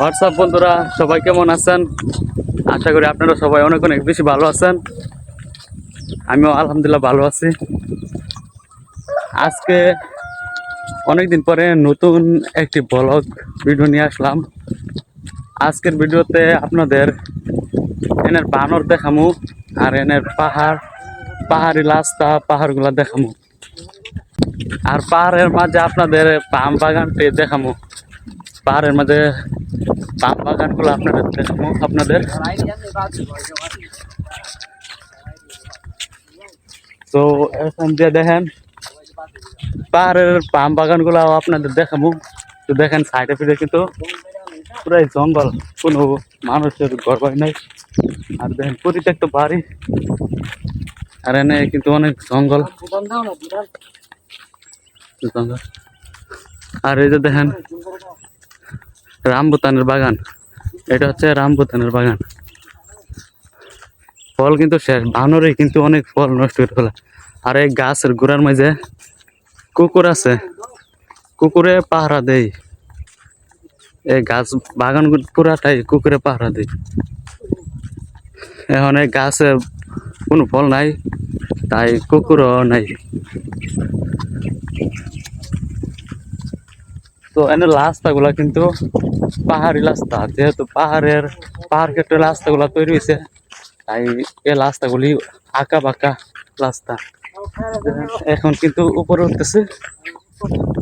WhatsApp বন্ধুরা, সবাই কেমন আছেন? আশা করি আপনারা সবাই অনেক অনেক বেশি ভালো আছেন। আমিও আলহামদুলিল্লাহ ভালো আছি। আজকে অনেকদিন পরে নতুন একটি ব্লগ ভিডিও নিয়ে আসলাম। আজকের ভিডিওতে আপনাদের এনের বানর দেখামু আর এনের পাহাড়, পাহাড়ি রাস্তা, পাহাড়গুলা দেখামু। আর পাহাড়ের মাঝে আপনাদের পাম বাগানটি দেখামু। পাহাড়ের মাঝে পাম বাগানগুলো আপনাদের দেখাবো আপনাদের। তো এখান দিয়ে দেখেন, পাহাড়ের পাম বাগানগুলো আপনাদের দেখাবো তো দেখেন সাইডে ফিরে কিন্তু পুরাই জঙ্গল, কোনো মানুষের ঘর বাড়ি নাই। আর দেখেন পরিত্যক্ত বাড়ি। আর এনে কিন্তু অনেক জঙ্গল। জঙ্গল। আর এই যে দেখেন রামবুতানের বাগান। এটা হচ্ছে রামবুতানের বাগান। ফল কিন্তু শেষ বানরে কিন্তু অনেক ফল নষ্ট করে ফেলে আর এই গাছের গোড়ার মাঝে কুকুর আছে। কুকুরে পাহারা দেয়। এই গাছ, বাগান পুরাটাই কুকুরে পাহারা দেয়। এখন এই গাছে কোনো ফল নাই, তাই কুকুরও নাই। তো এনে রাস্তাগুলা কিন্তু পাহাড়ি রাস্তা যেহেতু পাহাড়ের পাহাড় কেটে রাস্তাগুলা তৈরি হয়েছে তাই এই রাস্তাগুলি আঁকা বাঁকা রাস্তা এখন কিন্তু উপরে উঠতেছে,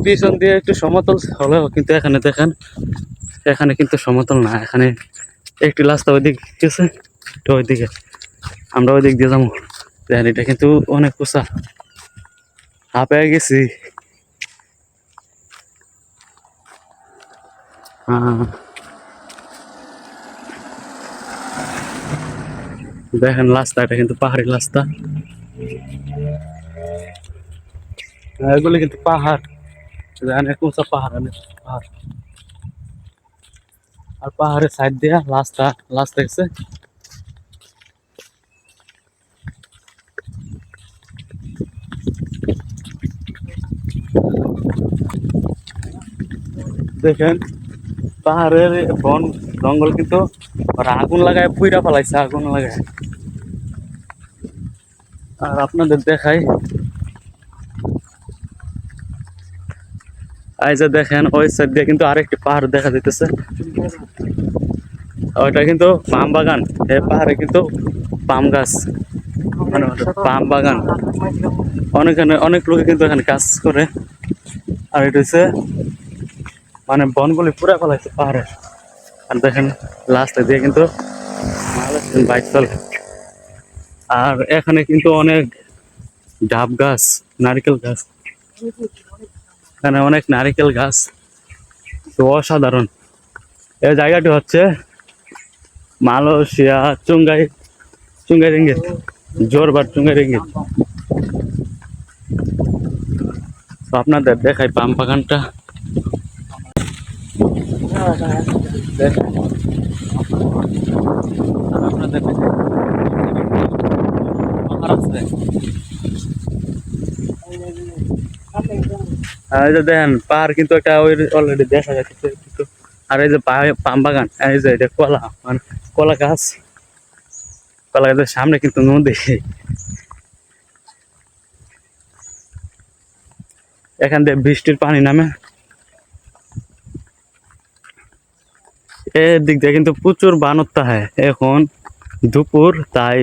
পিছন দিয়ে একটু সমতল হলেও কিন্তু এখানে দেখেন, এখানে কিন্তু সমতল না, এখানে একটি রাস্তা ওইদিক গেছে, তো ওইদিকে আমরা ওইদিক দিয়ে যাব। দেখেন, এটা কিন্তু অনেক উঁচা। হাঁপে গেছি। দেখেন রাস্তা এটা কিন্তু পাহাড়ি রাস্তা। হ্যাঁ, এগুলি কিন্তু পাহাড়। অনেক উঁচা পাহাড় অনেক পাহাড়। আর পাহাড়ের সাইড দিয়ে রাস্তা রাস্তা গেছে দেখেন পাহাড়ের বন জঙ্গল কিন্তু আগুন লাগায় পুইরা ফেলাইছে, আগুন লাগায়। আর আপনাদের দেখাই। যে দেখেন, ওই সাইড দিয়ে কিন্তু আরেকটি পাহাড় দেখা যাইতেছে। ওইটা কিন্তু পাম বাগান। এই পাহাড়ে কিন্তু পাম গাছ। মানে পাম বাগান। অনেক অনেক লোকে কিন্তু এখানে কাজ করে। আর এটা হচ্ছে মানে বনগুলি পুরা ফেলাইছে পাহাড়ে আর দেখেন রাস্তা দিয়ে কিন্তু বাইক চলে। আর এখানে কিন্তু অনেক ডাব গাছ, নারকেল গাছ। এখানে অনেক নারিকেল গাছ। তো অসাধারণ। এই জায়গাটি হচ্ছে মালয়েশিয়া চুঙ্গাই চুঙ্গাই রিঙ্গিত, জোরবার চুঙ্গাই রিঙ্গিত। তো আপনাদের দেখাই পাম বাগানটা দেখেন। আর আপনাদের দেখাই পাহাড় আছে। আর এই যে দেখেন, পাহাড় কিন্তু একটা অলরেডি দেখা যাচ্ছে কিন্তু আর এই যে পাম বাগান, এই যে এটা কলা মানে কলা গাছ। কলা গাছের সামনে কিন্তু নদী। এখান দিয়ে বৃষ্টির পানি নামে। এদিক দিয়ে কিন্তু প্রচুর বানরতা হয়। এখন দুপুর, তাই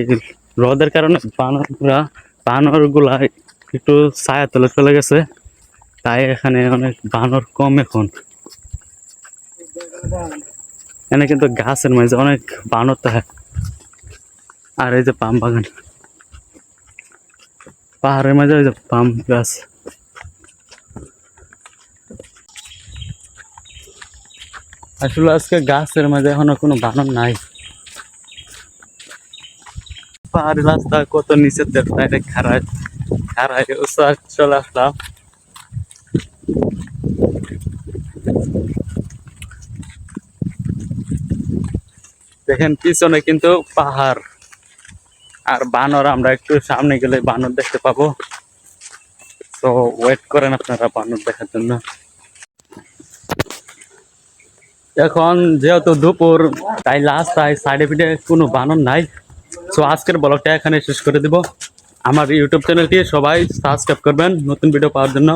রোদের কারণে বানরগুলা বানরগুলা একটু ছায়া তলে চলে গেছে। তাই এখানে অনেক বানর কম এখন। এখানে কিন্তু গাছের মাঝে অনেক বানর থাকে আর এই যে পাম বাগান, পাহাড়ের মাঝে ওই যে পাম গাছ। আসলে আজকে গাছের মাঝে এখনও কোনো বানর নাই। পাহাড়ি রাস্তা কত নিচের ডাইরেক্ট খারায় খারায় চলে আসলাম। দেখেন পিছনে কিন্তু পাহাড়, আর বানর, আমরা একটু সামনে গেলে বানর দেখতে পাবো। তো ওয়েট করেন আপনারা বানর দেখার জন্য। এখন যেহেতু দুপুর, তাই লাস্ট তাই সাইডে পিঠে কোনো বানর নাই। সো আজকের ব্লগটা এখানে শেষ করে দেব। আমার ইউটিউব চ্যানেলটি সবাই সাবস্ক্রাইব করবেন, নতুন ভিডিও পাওয়ার জন্য।